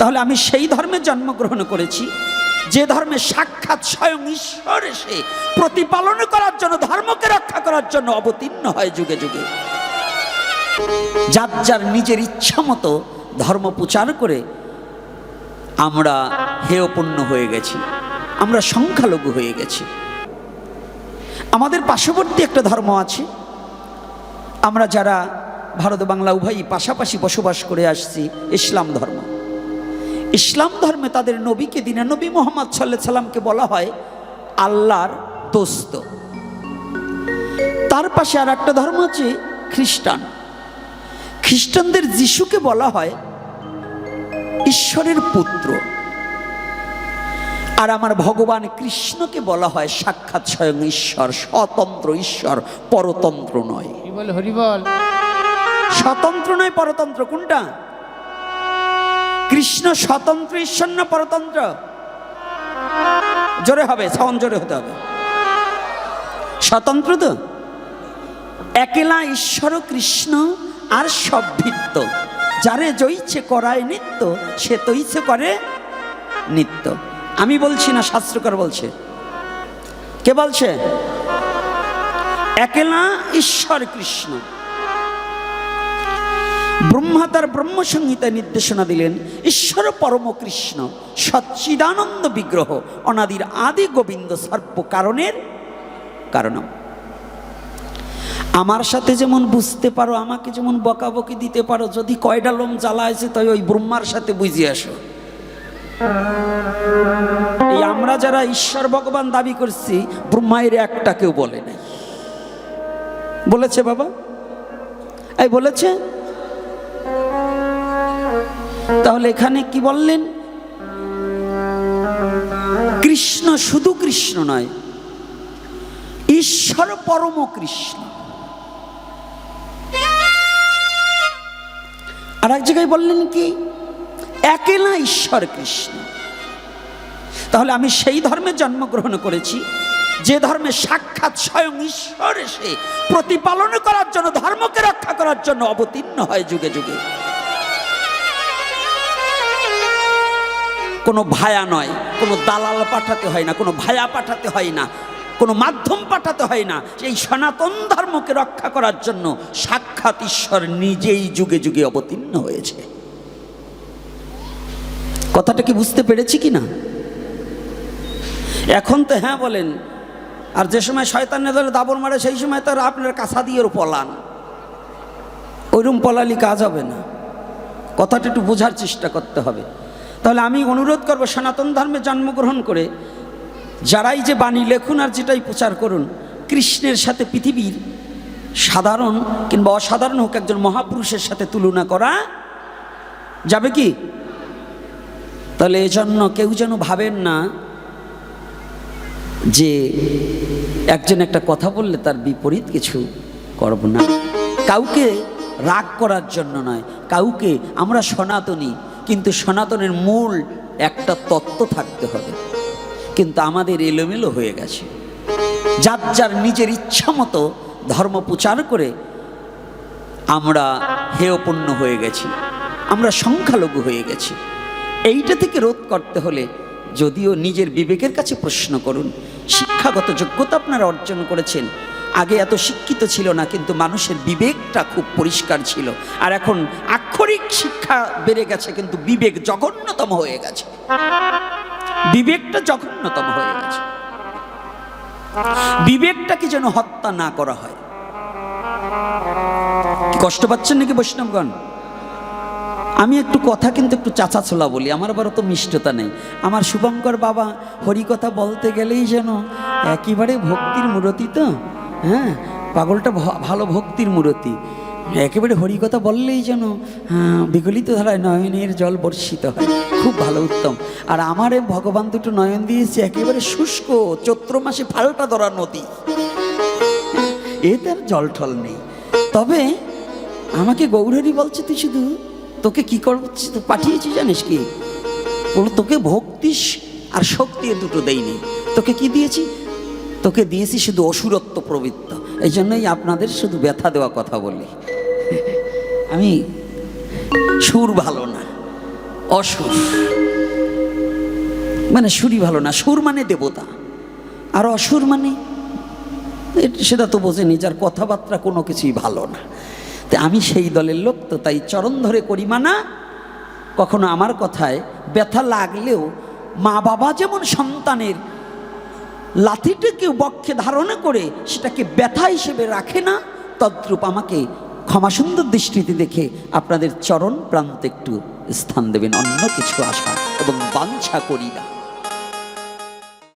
তাহলে আমি সেই ধর্মে জন্মগ্রহণ করেছি, যে ধর্মে সাক্ষাৎ স্বয়ং ঈশ্বর এসে প্রতিপালন করার জন্য, ধর্মকে রক্ষা করার জন্য অবতীর্ণ হয় যুগে যুগে। যার যার নিজের ইচ্ছা মতো ধর্ম প্রচার করে আমরা হেয়পূর্ণ হয়ে গেছি, আমরা সংখ্যালঘু হয়ে গেছি। আমাদের পার্শ্ববর্তী একটা ধর্ম আছে, আমরা যারা ভারত বাংলা উভয়ই পাশাপাশি বসবাস করে আসছি, ইসলাম ধর্ম। ইসলাম ধর্মে তাদের নবীকে দিনে নবী মোহাম্মদ সাল্লাহ সাল্লামকে বলা হয় আল্লাহর দোস্ত। তার পাশে আর একটা ধর্ম আছে খ্রিস্টান। খ্রিস্টানদের যিশুকে বলা হয় ঈশ্বরের পুত্র। আর আমার ভগবান কৃষ্ণকে বলা হয় সাক্ষাৎ স্বয়ং ঈশ্বর স্বতন্ত্র ঈশ্বর পরতন্ত্র নয়। হরিবল হরিবল স্বতন্ত্র নয় পরতন্ত্র কোনটা? কৃষ্ণ স্বতন্ত্র ঈশ্বর না পরতন্ত্র। জোরে হবে, সাউন্ড জোরে হতে হবে। স্বতন্ত্র তো? একেলা ঈশ্বর কৃষ্ণ আর সব ভিত্ত। যারে জইছে করায় নিত্য, সে তৈছে করে নিত্য। আমি বলছি না, শাস্ত্রকর বলছে। কে বলছে? একেলা ঈশ্বর কৃষ্ণ। ব্রহ্মা তার ব্রহ্মসংহিতায় নির্দেশনা দিলেন, ঈশ্বর পরম কৃষ্ণ সচ্চিদানন্দ বিগ্রহ, অনাদির আদি গোবিন্দ সর্ব কারণের কারণম। আমার সাথে যেমন বুঝতে পারো, আমাকে যেমন বকাবকি দিতে পারো, যদি কয়টা লোম জ্বালা আছে তাই ওই ব্রহ্মার সাথে বুঝিয়ে আসো। এই আমরা যারা ঈশ্বর ভগবান দাবি করছি, ব্রহ্মায়ের একটা কেউ বলে নাই। বলেছে বাবা? এই বলেছে? তাহলে এখানে কি বললেন? কৃষ্ণ শুধু কৃষ্ণ নয়, ঈশ্বর পরম কৃষ্ণ। আর এক জায়গায় বললেন কি একেলা ঈশ্বর কৃষ্ণ। তাহলে আমি সেই ধর্মে জন্মগ্রহণ করেছি, যে ধর্মে সাক্ষাৎ স্বয়ং ঈশ্বর এসে প্রতিপালন করার জন্য, ধর্মকে রক্ষা করার জন্য অবতীর্ণ হয় যুগে যুগে। কোনো ভায়া নয়, কোনো দালাল পাঠাতে হয় না, কোনো ভায়া পাঠাতে হয় না, কোনো মাধ্যম পাঠাতে হয় না। এই সনাতন ধর্মকে রক্ষা করার জন্য সাক্ষাৎ ঈশ্বর নিজেই যুগে যুগে অবতীর্ণ হয়েছে। কথাটা কি বুঝতে পেরেছি কি না? এখন তো হ্যাঁ বলেন, আর যে সময় শয়তানের ধরে দাবর মারে, সেই সময় তো আর আপনার কাঁচা দিয়ে পলান। ওইরকম পলালি কাজ হবে না। কথাটা একটু বোঝার চেষ্টা করতে হবে। তাহলে আমি অনুরোধ করব সনাতন ধর্মে জন্মগ্রহণ করে যারাই যে বাণী লেখুন আর যেটাই প্রচার করুন, কৃষ্ণের সাথে পৃথিবীর সাধারণ কিংবা অসাধারণ হোক একজন মহাপুরুষের সাথে তুলনা করা যাবে কি? তাহলে এজন্য কেউ যেন ভাবেন না যে একজন একটা কথা বললে তার বিপরীত কিছু করব না। কাউকে রাগ করার জন্য নয়, কাউকে আমরা সনাতনী কিন্তু সনাতনের মূল একটা তত্ত্ব থাকতে হবে। কিন্তু আমাদের এলোমেলো হয়ে গেছে। যার যার নিজের ইচ্ছা মতো ধর্ম প্রচার করে আমরা হেয়পূর্ণ হয়ে গেছি। আমরা সংখ্যালঘু হয়ে গেছি। এইটা থেকে রোধ করতে হলে যদিও নিজের বিবেকের কাছে প্রশ্ন করুন, শিক্ষাগত যোগ্যতা আপনারা অর্জন করেছেন আগে এত শিক্ষিত ছিল না, কিন্তু মানুষের বিবেকটা খুব পরিষ্কার ছিল। আর এখন আক্ষরিক শিক্ষা বেড়ে গেছে, কিন্তু বিবেক জঘন্যতম হয়ে গেছে। বিবেকটা জঘন্যতম হয়ে গেছে। বিবেকটাকে যেন হত্যা না করা হয়। কষ্ট পাচ্ছেন নাকি বৈষ্ণবগণ? আমি একটু কথা কিন্তু একটু চাচা ছোলা বলি, আমার আবার তো মিষ্টতা নেই। আমার শুভঙ্কর বাবা হরিকথা বলতে গেলেই যেন একেবারে ভক্তির মূরতি তো। হ্যাঁ পাগলটা ভালো ভক্তির মূরতি। একেবারে হরিকথা বললেই যেন হ্যাঁ, বিগলিত ধারায় নয়নের জল বর্ষিত হয়। খুব ভালো উত্তম। আর আমার ভগবান দুটো নয়ন দিয়েছে একেবারে শুষ্ক চৈত্র মাসে ফাল্টা ধরা নদী। এতে আর জল টল নেই। তবে আমাকে গৌরহরি বলছে তুই শুধু তোকে কি করছি পাঠিয়েছি জানিস কি? তোকে ভক্তি আর শক্তি দুটো দেয়নি তোকে কি দিয়েছি? তোকে দিয়েছি শুধু অসুরত্ব প্রবৃত্ত। এই জন্যই আপনাদের শুধু ব্যথা দেওয়া কথা বলি। আমি সুর ভালো না, অসুর। মানে সুরই ভালো না, সুর মানে দেবতা। আর অসুর মানে সেটা তো বোঝেনি যার কথাবার্তা কোনো কিছুই ভালো না। তা আমি সেই দলের লোক, তো তাই চরণ ধরে করি মানা, কখনো আমার কথায় ব্যথা লাগলেও মা বাবা যেমন সন্তানের লাথিটাকে বক্ষে ধারণ করে সেটাকে ব্যথা হিসেবে রাখে না, তদ্রূপ আমাকে ক্ষমা সুন্দর দৃষ্টিতে দেখে আপনাদের চরণ প্রান্তে একটু স্থান দেবেন, অন্য কিছু আশা এবং বাঞ্ছা করি না।